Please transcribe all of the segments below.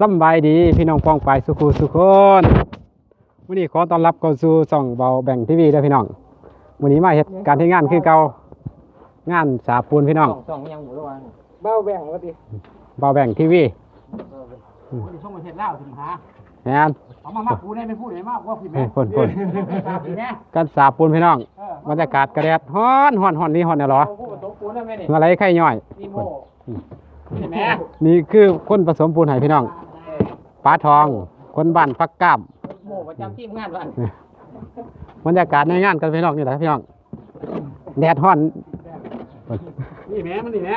สำบายดีพี่น้องปองไปายสุขุสุขคนวันนี้ขอต้อนรับเข้าสู่ช่องเบาแบ่งทีวีด้วยพี่น้องวันนี้มาเฮ็ดการที่งานคือเก่างานสาปูนพี่น้องสองสองยังหมูระวังเบ้าแบ่งว่าดิเบาแบ่งทีวีคนช่องประเทศลาวถึงหาแมนเอามามาพูดได้ไม่พูดเลยมากว่าผิดไหมเฮ้ยคนคนผิดไหมการสาปูนพี่น้องเออบรรยากาศกระแดดฮ้อนฮ้อนฮ้อนนี่ฮ้อนเนี่ยเหรอเอาพูดกับโต๊ะปูนได้ไหมนี่เมื่อไรไข่ย่อยมีโม่เห็นไหมนี่คือคนผสมปูนให้พี่น้อง ปลาทอง คนบ้านฟักก้ามโม่ประจำทีมงานวันบรรยากาศในงานกันพี่น้องนี่แหละพี่น้อง แดดฮ้อน นี่แม่มันนี่แม่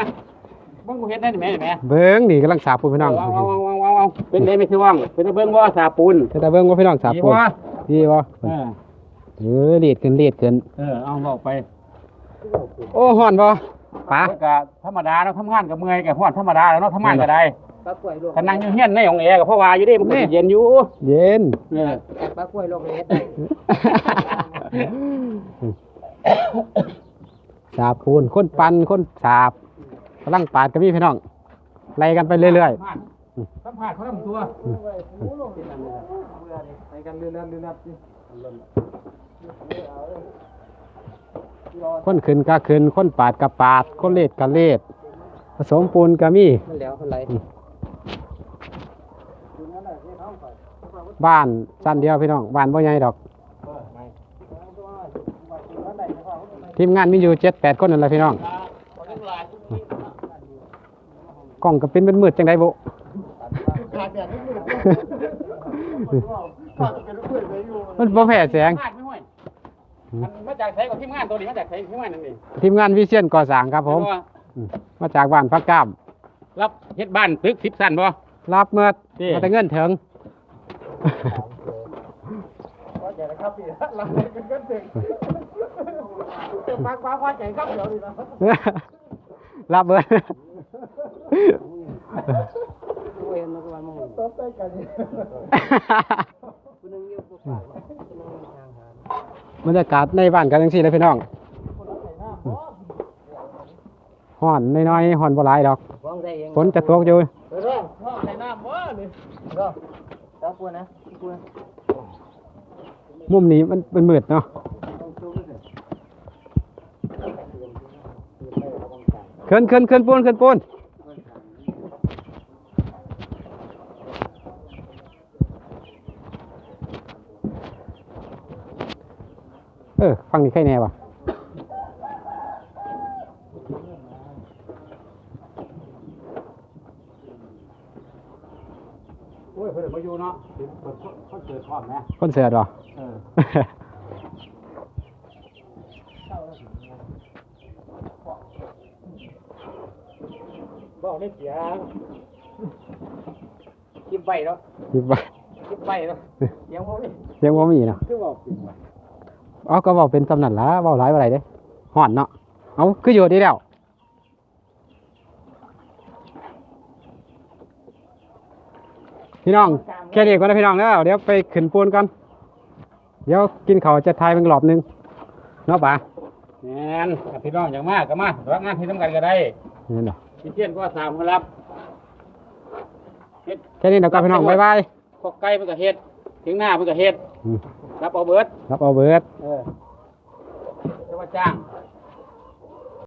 บ้งกูเห็นได้นี่แม่นี่แม่เบิ้งนี่กำลังสาปูนพี่น้องเอาเอาเอาเอาเอาเป็นได้ไม่คือว่างเป็นตะเบิ้งว่าสาปูนแต่เบิ้งว่าพี่น้องสาปูนดีวะดีบ่เออเออเลีดขึ้นเลีดขึ้นเออเอาบอกไป โอ้ฮ้อนบ่ป๋าแล้วก็ธรรมดาเนาะทำงานกับเมื่อยกับพอดธรรมดาแล้วเนาะทำงานก็ได้ ปลากล้วยลวกถ้านั่งอยู่เฮียนในของแอร์กับพ่อวาอยู่ดิมันก็สิเย็นอยู่เย็นเออปลากล้วยลวกเล็ดสาบปูนคนปันคนสาบกำลังปาดกับพี่พี่น้องไล่กันไปเรื่อยสัมผัสเขาทำตัวไปกันเรื่อยๆเรื่อยๆคนขึ้นก็ขึ้นคนปาดก็ปาด คนเลดก็เลดผสมปูนก็มีมันแล้วอะไร บ้านสั้นเดียวพี่น้องบ้านบ่ใหญ่ดอก ทีมงานมีอยู่เจ็ดแปดคนนั่นแหละพี่น้องกล้องก็เป็นเป็นมืดจังไดบุมันบ่แพ้แสงพลาดไม่ห่วยมันมาจากใช้กับทีมงานตัวนี้มาจากใช้ทีมงานนั่นเองทีมงานวิเชียนก่อสร้างครับผมอืมมาจากบ้านพักก้ามรับเฮ็ดบ้านตึกสิบสั้นบ่รับเมื่อนี่มาแต่เงินถึง ว่าใจนะครับพี่เราเป็นกันถึงปลากว้าว่าใจครับเดี๋ยวดินะรับเบิดเว้นมันก็วันมงตบได้กันคุณนึงอยู่ปุ๊บบรรยากาศในบ้านกันจังซี่เลยพี่น้องห่อนน้อยๆห่อนบ่หลายดอกวางได้เองฝนจะตกอยู่เรื่องห้องใน้าปูนะปูนะมุมนี้มันเป็นมืดเนาะขึ้นขึ้นขึ้นปูนขึ้นปูนเออฟังนี่ใครแน่วะ ยเพิ่นมาอยู่เนาะเปิดเขาเกิดพร้อมนะคนเสือดวะเออบอกได้เสียงคิดไปเนาะยิบไปคิดไปเนาะเสียงพวกนี้เสียงว่ามีเนาะคือบอกจริงว่ะเอาก็บอกเป็นสำนันละเบาหลายว่าไรเด้ห่อนเนาะเอาคืออยู่ดีแล้ว พี่น้องแค่นี้ก่อนนะพี่น้องแล้วเดี๋ยวไปขึ้นปูนก่อนเดี๋ยวกินข้าวจะทายเป็นรอบหนึงเนาะป่ะแม่นถ้าพี่น้องอย่างมากก็มารับงานที่ทำกันก็ได้นี่เนาะพี่เทียนก็สามคนรับเฮ็ดแค่นี้เดี๋ยวก็พี่น้องบ๊ายบายพวกไก่เพิ่นก็เฮ็ดถึงหน้าเพิ่นก็เฮ็ดอืมรับเอาเบิดรับเอาเบิร์ดเออจะว่าจ้าง